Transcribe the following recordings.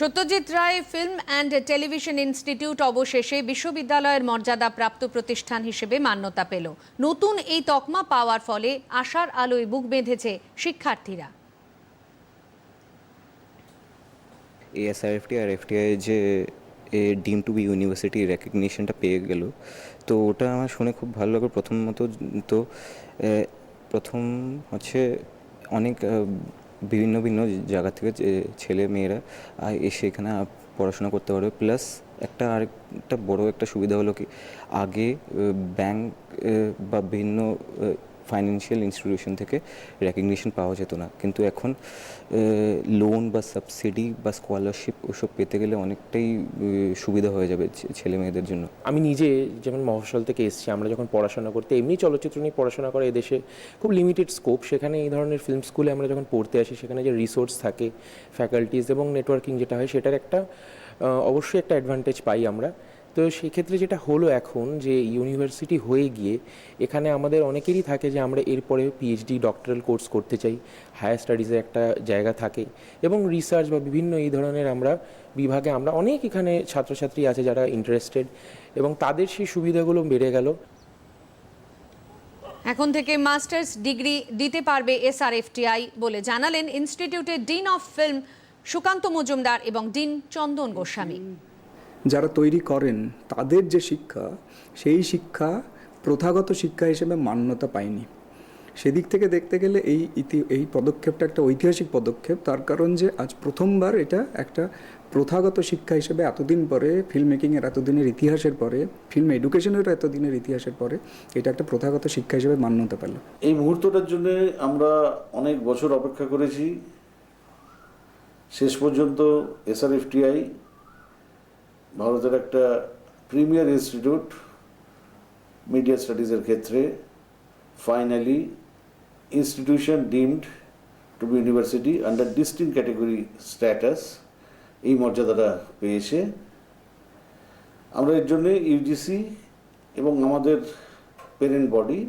Satyajit Ray film and television institute অবশেষে বিশ্ববিদ্যালয়ের মর্যাদা প্রাপ্ত প্রতিষ্ঠান হিসেবে মান্যতা পেল। নতুন এই তকমা পাওয়ার ফলে আশার আলোয় বুক বেঁধেছে শিক্ষার্থীরা। এএসআরএফটি আর এফটিআই যে ডিম টু বি ইউনিভার্সিটি রেকগনিশনটা পেয়ে গেল। তো ওটা আমার শুনে খুব ভালো লাগল। প্রথমত তো প্রথম হচ্ছে অনেক বিভিন্ন ভিন্ন জায়গা থেকে ছেলে মেয়েরা এসে এখানে পড়াশোনা করতে পারবে। প্লাস একটা আরেকটা বড় একটা সুবিধা হলো কি, আগে ব্যাংক বা বিভিন্ন ফাইন্যান্সিয়াল ইনস্টিটিউশন থেকে রেকগনিশন পাওয়া যেত না। কিন্তু এখন লোন বা সাবসিডি বা স্কলারশিপ ওসব পেতে গেলে অনেকটাই সুবিধা হয়ে যাবে ছেলে মেয়েদের জন্য। আমি নিজে যেমন মফস্বল থেকে এসেছি, আমরা যখন পড়াশোনা করতে, এমনি চলচ্চিত্র নিয়ে পড়াশোনা করে এদেশে খুব লিমিটেড স্কোপ সেখানে এই ধরনের ফিল্ম স্কুলে আমরা যখন পড়তে আসি, সেখানে যে রিসোর্স থাকে ফ্যাকাল্টিজ এবং নেটওয়ার্কিং যেটা হয়, সেটার একটা অবশ্যই একটা অ্যাডভান্টেজ পাই আমরা। তো সেই ক্ষেত্রে যেটা হলো এখন যে ইউনিভার্সিটি হয়ে গিয়ে এখানে আমাদের অনেকেরই থাকে যে আমরা এরপরে পিএইচডি ডক্টরাল কোর্স করতে চাই। হায়ার স্টাডিজে একটা জায়গা থাকে এবং রিসার্চ বা বিভিন্ন এই ধরনের আমরা বিভাগে আমরা অনেক এখানে ছাত্রছাত্রী আছে যারা ইন্টারেস্টেড এবং তাদের সেই সুবিধাগুলো বেড়ে গেল। এখন থেকে মাস্টার্স ডিগ্রি দিতে পারবে এসআরএফটিআই বলে জানালেন ইনস্টিটিউটের dean of film Sukanta Majumdar এবং ডিন চন্দন গোস্বামী। যারা তৈরি করেন, তাদের যে শিক্ষা, সেই শিক্ষা প্রথাগত শিক্ষা হিসেবে মান্যতা পায়নি। সেদিক থেকে দেখতে গেলে এই ইতি, এই পদক্ষেপটা একটা ঐতিহাসিক পদক্ষেপ। তার কারণ যে আজ প্রথমবার এটা একটা প্রথাগত শিক্ষা হিসেবে এতদিন পরে ফিল্ম মেকিংয়ের এতদিনের ইতিহাসের পরে, ফিল্ম এডুকেশনেরও এতদিনের ইতিহাসের পরে, এটা একটা প্রথাগত শিক্ষা হিসেবে মান্যতা পেল। এই মুহূর্তটার জন্য আমরা অনেক বছর অপেক্ষা করেছি। শেষ পর্যন্ত এসআরএফটিআই ভারতের একটা প্রিমিয়ার ইনস্টিটিউট মিডিয়া স্টাডিজের ক্ষেত্রে finally institution deemed to be university under distinct category status এই মর্যাদাটা পেয়েছে। আমরা এর জন্যে ইউজিসি এবং আমাদের parent body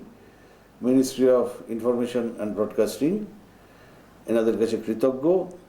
ministry of information and broadcasting এনাদের কাছে কৃতজ্ঞ।